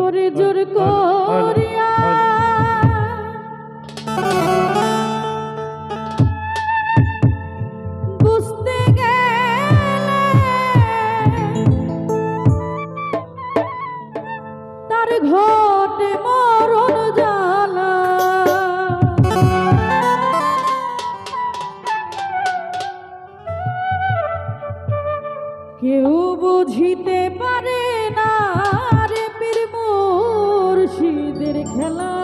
ওরে জোর করিয়া। বুঝতে তার ঘটে জালা কেউ বুঝিতে পারে না। Hello.